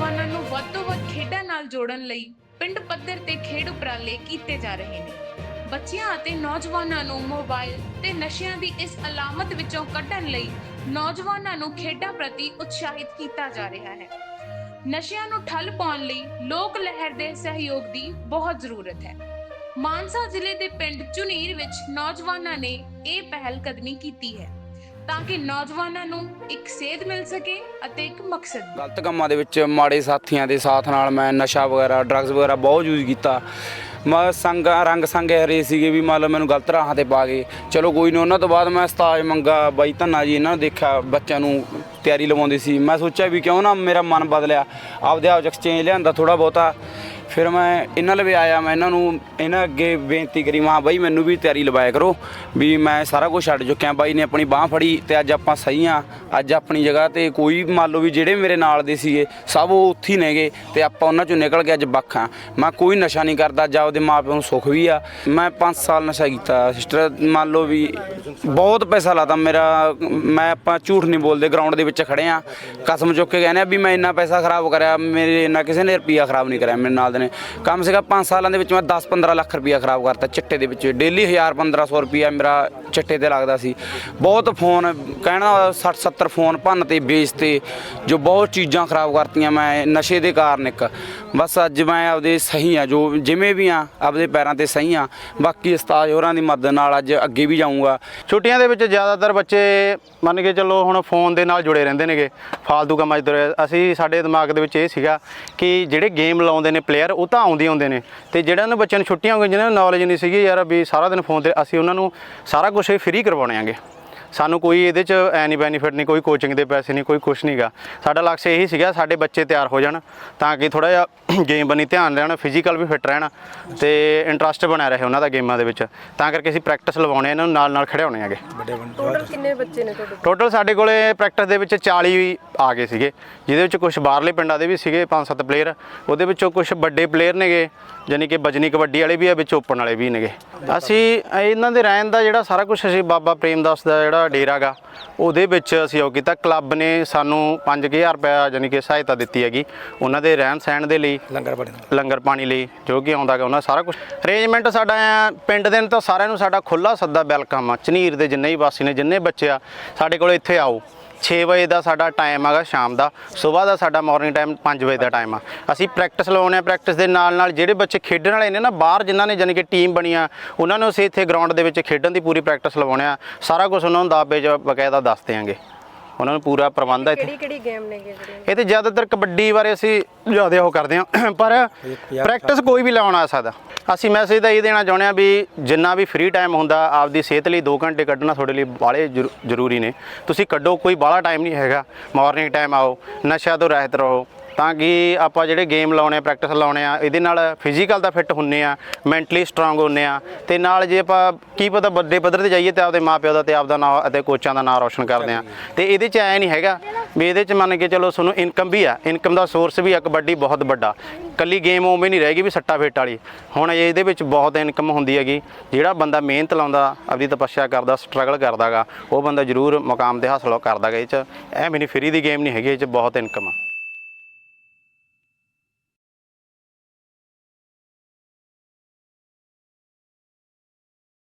ਨੌਜਵਾਨਾਂ ਨੂੰ ਵੱਧ ਤੋਂ ਵੱਧ ਖੇਡਾਂ ਨਾਲ ਜੋੜਨ ਲਈ ਪਿੰਡ ਪੱਧਰ ਤੇ ਖੇਡ ਉਪਰਾਲੇ ਕੀਤੇ ਜਾ ਰਹੇ ਨੇ। ਬੱਚਿਆਂ ਅਤੇ ਨੌਜਵਾਨਾਂ ਨੂੰ ਮੋਬਾਈਲ ਤੇ ਨਸ਼ਿਆਂ ਦੀ ਇਸ ਅਲਾਮਤ ਵਿੱਚੋਂ ਕੱਢਣ ਲਈ ਨੌਜਵਾਨਾਂ ਨੂੰ ਖੇਡਾਂ ਪ੍ਰਤੀ ਉਤਸ਼ਾਹਿਤ ਕੀਤਾ ਜਾ ਰਿਹਾ ਹੈ। ਨਸ਼ਿਆਂ ਨੂੰ ਠੱਲ ਪਾਉਣ ਲਈ ਲੋਕ ਲਹਿਰ ਦੇ ਸਹਿਯੋਗ ਦੀ ਬਹੁਤ ਜ਼ਰੂਰਤ ਹੈ। ਮਾਨਸਾ ਜ਼ਿਲ੍ਹੇ ਦੇ ਪਿੰਡ ਚੁਨੀਰ ਵਿੱਚ ਨੌਜਵਾਨਾਂ ਨੇ ਇਹ ਪਹਿਲ ਕਦਮੀ ਕੀਤੀ ਹੈ। ਤਾਂ ਕਿ ਨੌਜਵਾਨਾਂ ਨੂੰ ਇੱਕ ਸੇਧ ਮਿਲ ਸਕੇ ਅਤੇ ਇੱਕ ਮਕਸਦ ਗਲਤ ਕੰਮਾਂ ਦੇ ਵਿੱਚ ਮਾੜੇ ਸਾਥੀਆਂ ਦੇ ਸਾਥ ਨਾਲ ਮੈਂ ਨਸ਼ਾ ਵਗੈਰਾ ਡਰੱਗਸ ਵਗੈਰਾ ਬਹੁਤ ਯੂਜ਼ ਕੀਤਾ। ਮੈਂ ਸੰਗ, ਰੰਗ ਸੰਗ ਹਰੇ ਸੀਗੇ ਵੀ ਮੰਨ ਲਓ ਮੈਨੂੰ ਗਲਤ ਰਾਹਾਂ ਤੇ ਪਾ ਗਏ। ਚਲੋ ਕੋਈ ਨਹੀਂ ਉਹਨਾਂ ਤੋਂ ਬਾਅਦ ਮੈਂ ਸਤਾਜ ਮੰਗਾ ਬਾਈ ਧੰਨਾ ਜੀ, ਇਹਨਾਂ ਨੂੰ ਦੇਖਿਆ, ਬੱਚਿਆਂ ਨੂੰ ਤਿਆਰੀ ਲਵਾਉਂਦੇ ਸੀ। ਮੈਂ ਸੋਚਿਆ ਵੀ ਕਿਉਂ ਨਾ ਮੇਰਾ ਮਨ ਬਦਲਿਆ, ਆਪਦੇ ਆਪ ਚ ਐਕਸਚੇਂਜ ਲਿਆਂਦਾ ਥੋੜਾ ਬਹੁਤਾ। ਫਿਰ ਮੈਂ ਇਹਨਾਂ ਲਵੇ ਆਇਆ, ਮੈਂ ਇਹਨਾਂ ਨੂੰ, ਇਹਨਾਂ ਅੱਗੇ ਬੇਨਤੀ ਕਰੀ, ਮਾਂ ਬਾਈ ਮੈਨੂੰ ਵੀ ਤਿਆਰੀ ਲਵਾਇਆ ਕਰੋ ਵੀ ਮੈਂ ਸਾਰਾ ਕੁਝ ਛੱਡ ਚੁੱਕਿਆ ਬਾਈ ਨੇ ਆਪਣੀ ਬਾਹ ਫੜੀ ਤੇ ਅੱਜ ਆਪਾਂ ਸਹੀ ਆ ਅੱਜ ਆਪਣੀ ਜਗ੍ਹਾ ਤੇ ਕੋਈ ਮੰਨ ਲਓ ਵੀ ਜਿਹੜੇ ਮੇਰੇ ਨਾਲ ਦੇ ਸੀਗੇ, ਸਭ ਉਹ ਉੱਥੇ ਹੀ ਨੇਗੇ ਤੇ ਆਪਾਂ ਉਹਨਾਂ ਚੋਂ ਨਿਕਲ ਕੇ ਅੱਜ ਵੱਖ ਆ ਮੈਂ ਕੋਈ ਨਸ਼ਾ ਨਹੀਂ ਕਰਦਾ ਜਾਂ ਉਹਦੇ ਮਾਪਿਆਂ ਨੂੰ ਸੁੱਖ ਵੀ ਆ। ਮੈਂ 5 ਸਾਲ ਨਸ਼ਾ ਕੀਤਾ। ਸਿਸਟਰ, ਮੰਨ ਲਓ ਵੀ ਬਹੁਤ ਪੈਸਾ ਲਾਤਾ ਮੇਰਾ। ਮੈਂ ਆਪਾਂ ਝੂਠ ਨਹੀਂ ਬੋਲਦੇ ਗਰਾਊਂਡ ਦੇ ਵਿੱਚ ਖੜੇ ਆ ਕਸਮ ਚੁੱਕ ਕੇ ਕਹਿੰਦੇ ਆ ਵੀ ਮੈਂ ਇੰਨਾ ਪੈਸਾ ਖਰਾਬ ਕਰਿਆ, ਮੇਰੇ ਇੰਨਾ ਕਿਸੇ ਨੇ ਰੁਪਈਆ ਖਰਾਬ ਨਹੀਂ ਕਰਿਆ, ਮੇਰੇ ਨਾਲ ਦੇ ਨੇ। ਕਮ ਸੇ ਕਮ 5 ਸਾਲਾਂ ਦੇ ਵਿੱਚ ਮੈਂ 10 15 ਲੱਖ ਰੁਪਇਆ ਖਰਾਬ ਕਰਤਾ ਚਿੱਟੇ ਦੇ ਵਿੱਚ। ਡੇਲੀ 1000 1500 ਰੁਪਇਆ ਮੇਰਾ ਚਿੱਟੇ ਤੇ ਲੱਗਦਾ ਸੀ। ਬਹੁਤ ਫੋਨ ਕਹਿਣਾ 60 70 ਫੋਨ ਭੰਨ ਤੇ, ਵੇਚ ਤੇ, ਜੋ ਬਹੁਤ ਚੀਜ਼ਾਂ ਖਰਾਬ ਕਰਤੀਆਂ ਮੈਂ, ਨਸ਼ੇ ਦੇ ਕਾਰਨ ਇੱਕ। ਬਸ ਅੱਜ ਮੈਂ ਆਪਦੇ ਸਹੀ ਆ, ਜੋ ਜਿਵੇਂ ਵੀ ਆ, ਆਪਦੇ ਪੈਰਾਂ ਤੇ ਸਹੀ ਆ। ਬਾਕੀ ਉਸਤਾਦ ਹੋਰਾਂ ਦੀ ਮਦਦ ਨਾਲ ਅੱਜ ਅੱਗੇ ਵੀ ਜਾਊਂਗਾ। ਛੁੱਟੀਆਂ ਦੇ ਵਿੱਚ ਜ਼ਿਆਦਾਤਰ ਬੱਚੇ ਮੰਨ ਕੇ ਚੱਲੋ ਹੁਣ ਫੋਨ ਦੇ ਨਾਲ ਜੁੜੇ ਰਹਿੰਦੇ ਨੇਗੇ। ਫਾਲਤੂ ਕੰਮਾਂ 'ਚ ਤੁਰੇ ਅਸੀਂ ਸਾਡੇ ਦਿਮਾਗ ਦੇ ਵਿੱਚ ਇਹ ਸੀਗਾ ਕਿ ਜਿਹੜੇ ਗੇਮ ਲਾਉਂਦੇ ਨੇ ਪਲੇਅਰ ਉਹ ਤਾਂ ਆਉਂਦੇ ਆਉਂਦੇ ਨੇ। ਤੇ ਜਿਹੜਾ ਨੂੰ ਬੱਚਿਆਂ ਨੂੰ ਛੁੱਟੀਆਂ ਹੋ ਗਈਆਂ ਜਿਹਨਾਂ ਨੂੰ ਨੌਲੇਜ ਨਹੀਂ ਸੀਗੀ ਯਾਰ ਵੀ ਸਾਰਾ ਦਿਨ ਫੋਨ ਤੇ ਅਸੀਂ ਉਹਨਾਂ ਨੂੰ ਸਾਰਾ ਕੁਝ ਫ੍ਰੀ ਕਰਵਾਉਣੇ ਆਂਗੇ। ਸਾਨੂੰ ਕੋਈ ਇਹਦੇ 'ਚ ਐ ਨਹੀਂ ਬੈਨੀਫਿਟ ਨਹੀਂ ਕੋਈ ਕੋਚਿੰਗ ਦੇ ਪੈਸੇ ਨਹੀਂ ਕੋਈ ਕੁਛ ਨਹੀਂਗਾ ਸਾਡਾ ਲਕਸ਼ ਇਹੀ ਸੀਗਾ ਸਾਡੇ ਬੱਚੇ ਤਿਆਰ ਹੋ ਜਾਣ ਤਾਂ ਕਿ ਥੋੜਾ ਜਿਹਾ ਗੇਮ ਬਣੀ ਧਿਆਨ ਰਹਿਣ ਫਿਜ਼ੀਕਲ ਵੀ ਫਿੱਟ ਰਹਿਣ ਤੇ ਇੰਟਰਸਟ ਬਣਿਆ ਰਹੇ ਉਹਨਾਂ ਦਾ ਗੇਮਾਂ ਦੇ ਵਿੱਚ। ਤਾਂ ਕਰਕੇ ਅਸੀਂ ਪ੍ਰੈਕਟਿਸ ਲਵਾਉਣੇ ਇਹਨਾਂ ਨੂੰ ਨਾਲ ਨਾਲ ਖੜਾਉਣੇ ਆਗੇ ਟੋਟਲ ਕਿੰਨੇ ਬੱਚੇ ਨੇ ਤੁਹਾਡੇ ਟੋਟਲ ਸਾਡੇ ਕੋਲੇ ਪ੍ਰੈਕਟਿਸ ਦੇ ਵਿੱਚ 40 ਆ ਗਏ ਸੀਗੇ ਜਿਹਦੇ ਵਿੱਚ ਕੁਝ ਬਾਹਰਲੇ ਪਿੰਡਾਂ ਦੇ ਵੀ ਸੀਗੇ 5-7 ਪਲੇਅਰ ਉਹਦੇ ਵਿੱਚੋਂ ਕੁਝ ਵੱਡੇ ਪਲੇਅਰ ਨੇਗੇ ਯਾਨੀ ਕਿ ਬਜਨੀ ਕਬੱਡੀ ਵਾਲੇ ਵੀ ਆ ਵਿੱਚ ਓਪਨ ਵਾਲੇ ਵੀ ਨੇਗੇ। ਅਸੀਂ ਇਹਨਾਂ ਦੇ ਰਹਿਣ ਦਾ ਜਿਹੜਾ ਸਾਰਾ ਕੁਝ ਅਸੀਂ ਬਾਬਾ ਪ੍ਰੇਮਦਾਸ ਦਾ ਜਿਹੜਾ ਡੇਰਾ ਗਾ ਉਹਦੇ ਵਿੱਚ ਅਸੀਂ ਉਹ ਕੀਤਾ ਕਲੱਬ ਨੇ ਸਾਨੂੰ 5000 ਰੁਪਏ ਯਾਨੀ ਕਿ ਸਹਾਇਤਾ ਦਿੱਤੀ ਹੈਗੀ ਉਹਨਾਂ ਦੇ ਰਹਿਣ ਸਹਿਣ ਦੇ ਲਈ ਲੰਗਰ ਬੜੇ ਲੰਗਰ ਪਾਣੀ ਲਈ ਜੋ ਕਿ ਆਉਂਦਾ ਗਾ ਉਹਨਾਂ ਸਾਰਾ ਕੁਝ ਅਰੇਂਜਮੈਂਟ ਸਾਡਾ ਪਿੰਡ ਦੇ ਨੇ ਤਾਂ ਸਾਰਿਆਂ ਨੂੰ ਸਾਡਾ ਖੁੱਲਾ ਸੱਦਾ ਵੈਲਕਮ ਆ। ਝਨੀਰ ਦੇ ਜਿੰਨੇ ਹੀ ਵਾਸੀ ਨੇ ਜਿੰਨੇ ਬੱਚੇ ਆ ਸਾਡੇ ਕੋਲ ਇੱਥੇ ਆਓ। 6 ਵਜੇ ਦਾ ਸਾਡਾ ਟਾਈਮ ਹੈਗਾ ਸ਼ਾਮ ਦਾ। ਸਵੇਰ ਦਾ ਸਾਡਾ ਮਾਰਨਿੰਗ ਟਾਈਮ 5 ਵਜੇ ਦਾ ਟਾਈਮ ਆ। ਅਸੀਂ ਪ੍ਰੈਕਟਿਸ ਲਾਉਣੇ ਆ ਪ੍ਰੈਕਟਿਸ ਦੇ ਨਾਲ ਨਾਲ ਜਿਹੜੇ ਬੱਚੇ ਖੇਡਣ ਵਾਲੇ ਨੇ ਨਾ ਬਾਹਰ ਜਿਨ੍ਹਾਂ ਨੇ ਜਾਨੀ ਕਿ ਟੀਮ ਬਣੀ ਆ ਉਹਨਾਂ ਨੂੰ ਅਸੀਂ ਇੱਥੇ ਗਰਾਊਂਡ ਦੇ ਵਿੱਚ ਖੇਡਣ ਦੀ ਪੂਰੀ ਪ੍ਰੈਕਟਿਸ ਲਵਾਉਣੇ ਆ ਸਾਰਾ ਕੁਝ ਉਹਨਾਂ ਨੂੰ ਦਾਬੇ 'ਚ ਬਕਾਇਦਾ ਦੱਸ ਦਿਆਂਗੇ। ਉਹਨਾਂ ਨੂੰ ਪੂਰਾ ਪ੍ਰਬੰਧ ਆ ਇੱਥੇ। ਕਿਹੜੀ ਕਿਹੜੀ ਗੇਮ ਨੇ ਇਹ ਤੇ ਜ਼ਿਆਦਾਤਰ ਕਬੱਡੀ ਬਾਰੇ ਅਸੀਂ ਜ਼ਿਆਦਾ ਉਹ ਕਰਦੇ ਹਾਂ। ਪਰ ਪ੍ਰੈਕਟਿਸ ਕੋਈ ਵੀ ਲਾਉਣ ਆ ਸਕਦਾ। ਅਸੀਂ ਮੈਸੇਜ ਤਾਂ ਇਹ ਦੇਣਾ ਚਾਹੁੰਦੇ ਆ ਵੀ ਜਿੰਨਾ ਵੀ ਫ੍ਰੀ ਟਾਈਮ ਹੁੰਦਾ, ਆਪਦੀ ਸਿਹਤ ਲਈ 2 ਘੰਟੇ ਕੱਢਣਾ ਤੁਹਾਡੇ ਲਈ ਬਾਲੇ ਜ਼ਰੂਰੀ ਨੇ। ਤੁਸੀਂ ਕੱਢੋ, ਕੋਈ ਬਾਹਲਾ ਟਾਈਮ ਨਹੀਂ ਹੈਗਾ। ਮਾਰਨਿੰਗ ਟਾਈਮ ਆਓ ਨਸ਼ਾ ਤੋਂ ਰਹਿਤ ਰਹੋ। ਤਾਂ ਕਿ ਆਪਾਂ ਜਿਹੜੇ ਗੇਮ ਲਾਉਣੇ ਆ ਪ੍ਰੈਕਟਿਸ ਲਾਉਣੇ ਆ, ਇਹਦੇ ਨਾਲ ਫਿਜ਼ੀਕਲ ਤਾਂ ਫਿੱਟ ਹੁੰਨੇ ਆ ਮੈਂਟਲੀ ਸਟਰੋਂਗ ਹੁੰਨੇ ਆ, ਤੇ ਨਾਲ ਜੇ ਆਪਾਂ ਕੀ ਪਤਾ ਵੱਡੇ ਪੱਧਰ ਤੇ ਜਾਈਏ ਤੇ ਆਪਦੇ ਮਾਪਿਓ ਦਾ ਤੇ ਆਪਦਾ ਨਾਮ ਅਤੇ ਕੋਚਾਂ ਦਾ ਨਾਮ ਰੌਸ਼ਨ ਕਰਦੇ ਆ। ਤੇ ਇਹਦੇ ਚ ਐ ਨਹੀਂ ਹੈਗਾ ਵੀ ਇਹਦੇ ਚ ਮੰਨ ਕੇ ਚਲੋ ਤੁਹਾਨੂੰ ਇਨਕਮ ਵੀ ਆ ਇਨਕਮ ਦਾ ਸੋਰਸ ਵੀ ਆ, ਕਬੱਡੀ ਬਹੁਤ ਵੱਡਾ। ਕੱਲੀ ਗੇਮ ਉਵੇਂ ਨਹੀਂ ਰਹੇਗੀ ਵੀ ਸੱਟਾ ਫੇਟ ਵਾਲੀ। ਹੁਣ ਇਹਦੇ ਵਿੱਚ ਬਹੁਤ ਇਨਕਮ ਹੁੰਦੀ ਹੈਗੀ। ਜਿਹੜਾ ਬੰਦਾ ਮਿਹਨਤ ਲਾਉਂਦਾ, ਆਪਦੀ ਤਪੱਸਿਆ ਕਰਦਾ ਸਟਰਗਲ ਕਰਦਾਗਾ, ਉਹ ਬੰਦਾ ਜ਼ਰੂਰ ਮੁਕਾਮ ਤੇ ਹਾਸਲ ਕਰਦਾਗਾ। ਇਹ ਚ ਐ ਵੀ ਨਹੀਂ ਫਰੀ ਦੀ ਗੇਮ ਨਹੀਂ ਹੈਗੀ, ਇਹ ਚ ਬਹੁਤ ਇਨਕਮ ਆ।